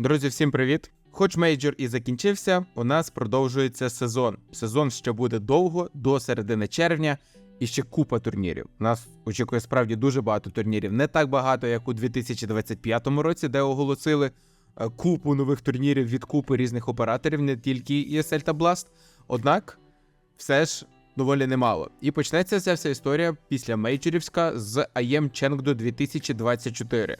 Друзі, всім привіт! Хоч мейджор і закінчився, у нас продовжується сезон. Сезон ще буде довго, до середини червня, і ще купа турнірів. Нас очікує справді дуже багато турнірів. Не так багато, як у 2025 році, де оголосили е, купу нових турнірів від купи різних операторів, не тільки ESL та Blast. Однак, все ж доволі немало. І почнеться ця вся історія після мейджорівська з IEM Chengdu 2024.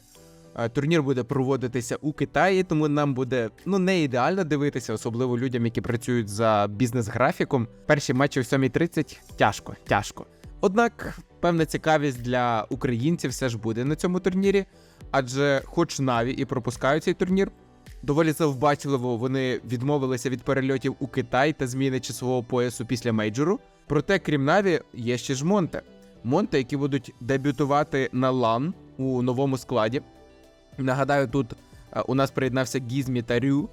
Е, Турнір буде проводитися у Китаї, тому нам буде ну не ідеально дивитися, особливо людям, які працюють за бізнес-графіком. Перші матчі о 7.30 тяжко, тяжко. Однак певна цікавість для українців все ж буде на цьому турнірі, адже, хоч Наві і пропускають цей турнір, доволі завбачливо вони відмовилися від перельотів у Китай та зміни часового поясу після мейджору. Проте, крім Наві, є ще ж Монте. Монте, які будуть дебютувати на LAN у новому складі. Нагадаю, тут е, у нас приєднався Гізмі та Рю,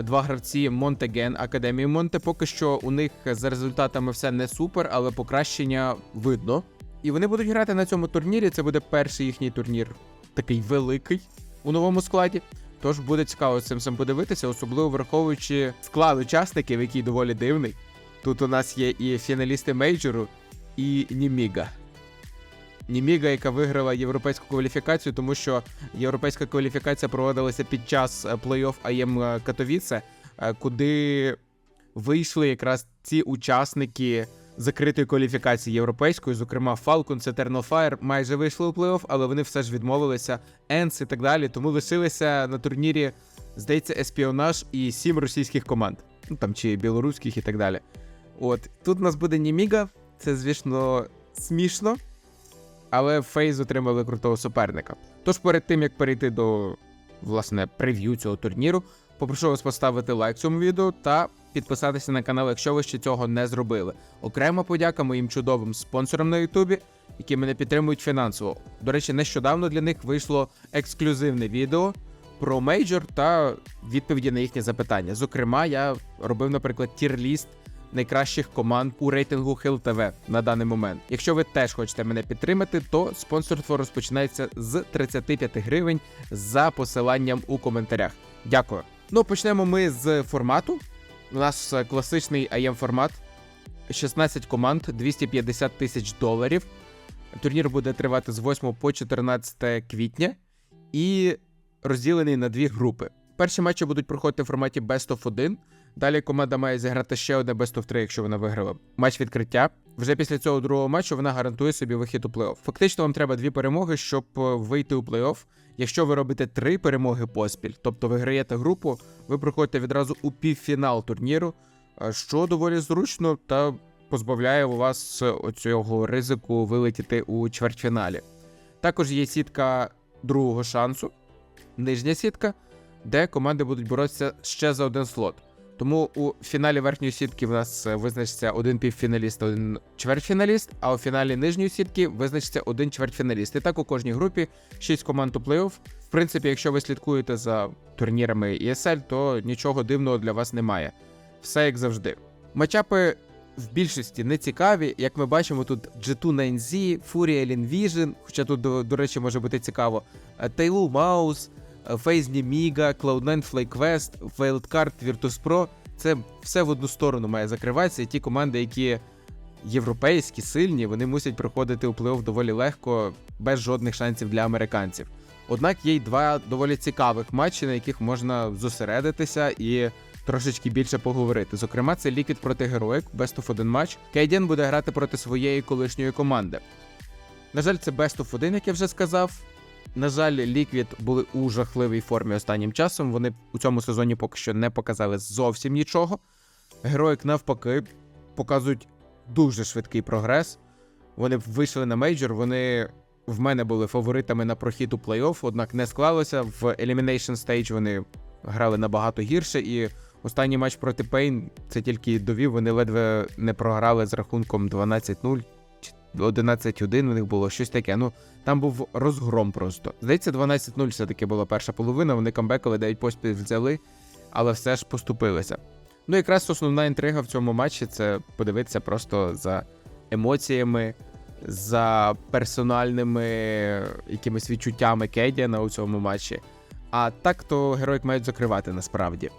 два гравці Монтеген Академії Монте. Поки що у них за результатами все не супер, але покращення видно. І вони будуть грати на цьому турнірі. Це буде перший їхній турнір, такий великий у новому складі. Тож буде цікаво цим всім подивитися, особливо враховуючи склад учасників, який доволі дивний. Тут у нас є і фіналісти мейджору, і Німіга. Німіга, яка виграла європейську кваліфікацію, тому що європейська кваліфікація проводилася під час е, плей-офф АЄМ Катовіце, е, куди вийшли якраз ці учасники закритої кваліфікації європейської, зокрема Falcons, Eternal Fire, майже вийшли у плей-офф, але вони все ж відмовилися, Енс і так далі. Тому лишилися на турнірі, здається, Еспіонаж і сім російських команд, ну там чи білоруських і так далі. От тут у нас буде Німіга, це звісно смішно але Фейз отримали крутого суперника. Тож перед тим як перейти до власне прев'ю цього турніру, попрошу вас поставити лайк цьому відео та підписатися на канал, якщо ви ще цього не зробили. Окрема подяка моїм чудовим спонсорам на Ютубі, які мене підтримують фінансово. До речі, нещодавно для них вийшло ексклюзивне відео про мейджор та відповіді на їхні запитання. Зокрема, я робив, наприклад, тір-ліст найкращих команд у рейтингу Hill TV на даний момент. Якщо ви теж хочете мене підтримати, то спонсорство розпочинається з 35 гривень за посиланням у коментарях. Дякую. Ну почнемо ми з формату. У нас е, класичний IM формат. 16 команд, 250 тисяч доларів. Турнір буде тривати з 8 по 14 квітня і розділений на дві групи. Перші матчі будуть проходити в форматі Best of 1. Далі команда має зіграти ще одне Best of 3, якщо вона виграла. Матч відкриття. Вже після цього другого матчу вона гарантує собі вихід у плей-офф. Фактично, вам треба дві перемоги, щоб е, вийти у плей-офф. Якщо ви робите три перемоги поспіль, тобто виграєте групу, ви проходите відразу у півфінал турніру, е, що доволі зручно та позбавляє у вас оцього ризику вилетіти у чвертьфіналі. Також є сітка другого шансу, нижня сітка, де команди будуть боротися ще за один слот. Тому у фіналі верхньої сітки в нас е, визначиться один півфіналіст, один чвертьфіналіст, а у фіналі нижньої сітки визначиться один чвертьфіналіст. І так у кожній групі 6 команд у плей-офф. В принципі, якщо ви слідкуєте за турнірами ESL, то нічого дивного для вас немає. Все як завжди. Матчапи в більшості не цікаві. Як ми бачимо, тут G2 9Z, Fury Alien хоча тут, до, до речі, може бути цікаво. Taylor Mouse, Фейз Німіга, Cloud9 FlyQuest, Wildcard, Virtus.pro. Це все в одну сторону має закриватися. І ті команди, які європейські, сильні, вони мусять проходити у плей-офф доволі легко, без жодних шансів для американців. Однак є й два доволі цікавих матчі, на яких можна зосередитися і трошечки більше поговорити. Зокрема, це Ліквід проти Героїк, Best of 1 матч. Кейден буде грати проти своєї колишньої команди. На жаль, це Best of 1, як я вже сказав. На жаль, Ліквід були у жахливій формі останнім часом. Вони у цьому сезоні поки що не показали зовсім нічого. Героїк, навпаки, показують дуже швидкий прогрес. Вони вийшли на мейджор, вони в мене були фаворитами на прохід у плей-офф, однак не склалося. В Elimination Stage вони грали набагато гірше, і останній матч проти Пейн це тільки довів. Вони ледве не програли з рахунком 12-0. 11-1 у них було щось таке. Ну там був розгром просто. Здається, 12-0 все-таки була перша половина. Вони камбекали 9 поспіль взяли, але все ж поступилися. Ну, якраз основна інтрига в цьому матчі це подивитися просто за емоціями, за персональними якимись відчуттями Кедіана у цьому матчі. А так то героїк мають закривати насправді.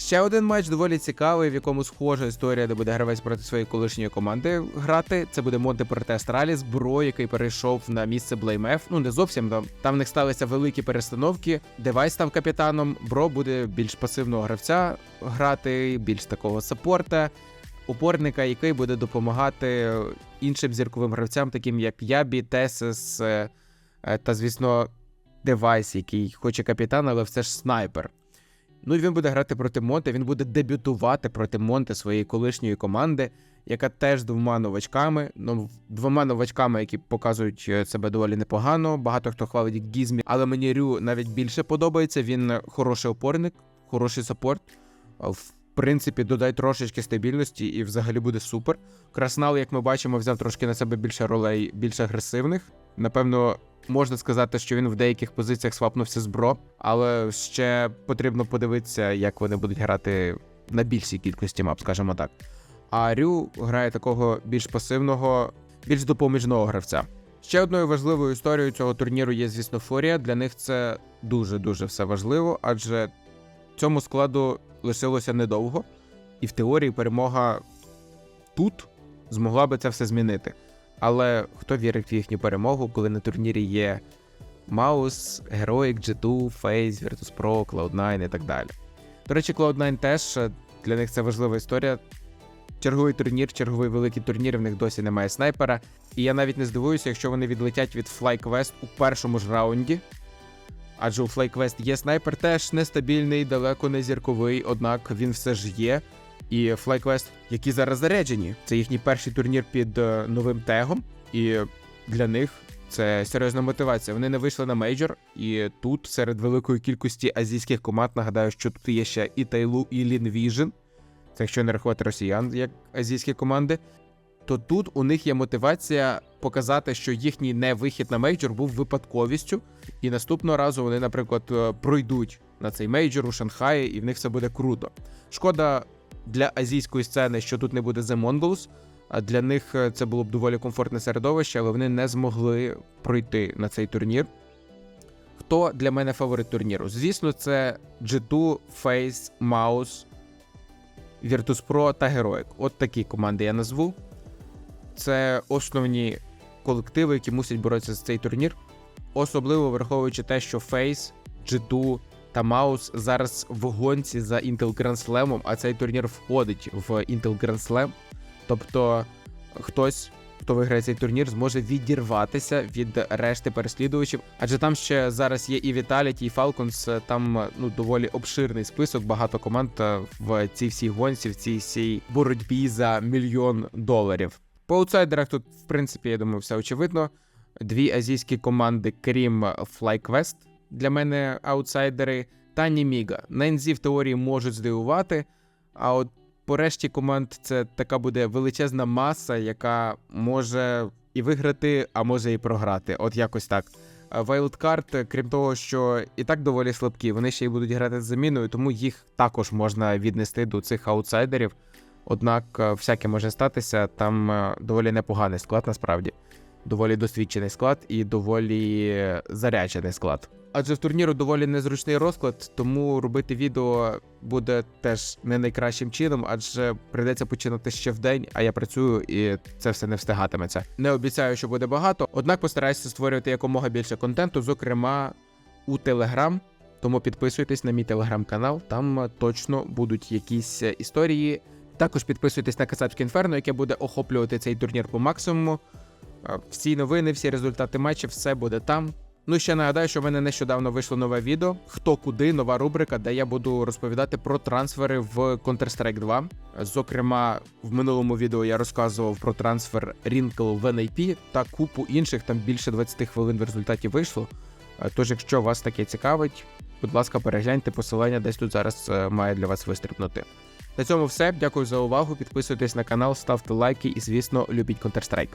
Ще один матч доволі цікавий, в якому схожа історія, де буде гравець проти своєї колишньої команди грати. Це буде Монте проти Астраліс, Бро, який перейшов на місце Блеймеф. Ну не зовсім там. Там в них сталися великі перестановки. Девайс став капітаном. Бро буде більш пасивного гравця грати, більш такого саппорта, опорника, який буде допомагати іншим зірковим гравцям, таким як Ябі, Тесес е, е, та, звісно, Девайс, який хоче капітан, але все ж снайпер. Ну і він буде грати проти Монте. Він буде дебютувати проти Монте своєї колишньої команди, яка теж двома новачками. Ну, двома новачками, які показують е, себе доволі непогано. Багато хто хвалить Гізмі, але мені Рю навіть більше подобається. Він е, хороший опорник, хороший саппорт. В принципі, додай трошечки стабільності і взагалі буде супер. Краснал, як ми бачимо, взяв трошки на себе більше ролей, більш агресивних. Напевно, можна сказати, що він в деяких позиціях свапнувся з бро, але ще потрібно подивитися, як вони будуть грати на більшій кількості мап, скажімо так. А Рю грає такого більш пасивного, більш допоміжного гравця. Ще одною важливою історією цього турніру є, звісно, Форія. Для них це дуже дуже все важливо, адже цьому складу лишилося недовго, і в теорії перемога тут змогла би це все змінити. Але хто вірить в їхню перемогу, коли на турнірі є Маус, Heroic, G2, FaZe, Virtus.pro, Cloud9 і так далі. До речі, Cloud9 теж е, для них це важлива історія. Черговий турнір, черговий великий турнір, в них досі немає снайпера. І я навіть не здивуюся, якщо вони відлетять від FlyQuest у першому ж раунді. Адже у FlyQuest є снайпер, теж нестабільний, далеко не зірковий, однак він все ж є. І FlyQuest, які зараз заряджені, це їхній перший турнір під е, новим тегом, і для них це серйозна мотивація. Вони не вийшли на мейджор, і тут серед великої кількості азійських команд нагадаю, що тут є ще і Тайлу, і Лінвіжн. Це якщо не рахувати росіян як азійські команди. То тут у них є мотивація показати, що їхній невихід на мейджор був випадковістю, і наступного разу вони, наприклад, е, пройдуть на цей мейджор у Шанхаї, і в них все буде круто. Шкода для азійської сцени, що тут не буде The Mongols. А для них е, це було б доволі комфортне середовище, але вони не змогли пройти на цей турнір. Хто для мене фаворит турніру? Звісно, це G2, FaZe, Mouse, Virtus.pro та Heroic. От такі команди я назву. Це основні колективи, які мусять боротися за цей турнір. Особливо враховуючи те, що FaZe, G2 та Маус зараз в гонці за Intel Grand Slam, а цей турнір входить в Intel Grand Slam. Тобто хтось, хто виграє цей турнір, зможе відірватися від решти переслідувачів. Адже там ще зараз є і Vitality, і Falcons, там ну доволі обширний список, багато команд е, в цій всій гонці, в цій всій боротьбі за мільйон доларів. По аутсайдерах тут, в принципі, я думаю, все очевидно. Дві азійські команди, крім FlyQuest, для мене аутсайдери, та Німіга. На НЗ в теорії можуть здивувати, а от по решті команд це така буде величезна маса, яка може і виграти, а може і програти. От якось так. Wildcard, крім того, що і так доволі слабкі, вони ще й будуть грати з заміною, тому їх також можна віднести до цих аутсайдерів. Однак, е, всяке може статися, там е, доволі непоганий склад, насправді. Доволі досвідчений склад і доволі заряджений склад. Адже в турніру доволі незручний розклад, тому робити відео буде теж не найкращим чином, адже прийдеться починати ще в день, а я працюю і це все не встигатиметься. Не обіцяю, що буде багато, однак постараюся створювати якомога більше контенту, зокрема у Телеграм. Тому підписуйтесь на мій телеграм-канал, там точно будуть якісь історії. Також підписуйтесь на Касацьке інферно, яке буде охоплювати цей турнір по максимуму. Всі новини, всі результати матчів, все буде там. Ну і ще нагадаю, що в мене нещодавно вийшло нове відео Хто куди, нова рубрика, де я буду розповідати про трансфери в Counter-Strike 2. Зокрема, в минулому відео я розказував про трансфер Wrinkle в NAP та купу інших, там більше 20 хвилин в результаті вийшло. Тож, якщо вас таке цікавить, будь ласка, перегляньте посилання, десь тут зараз е, має для вас вистрибнути. На цьому все. Дякую за увагу. Підписуйтесь на канал, ставте лайки і, звісно, любіть Counter-Strike.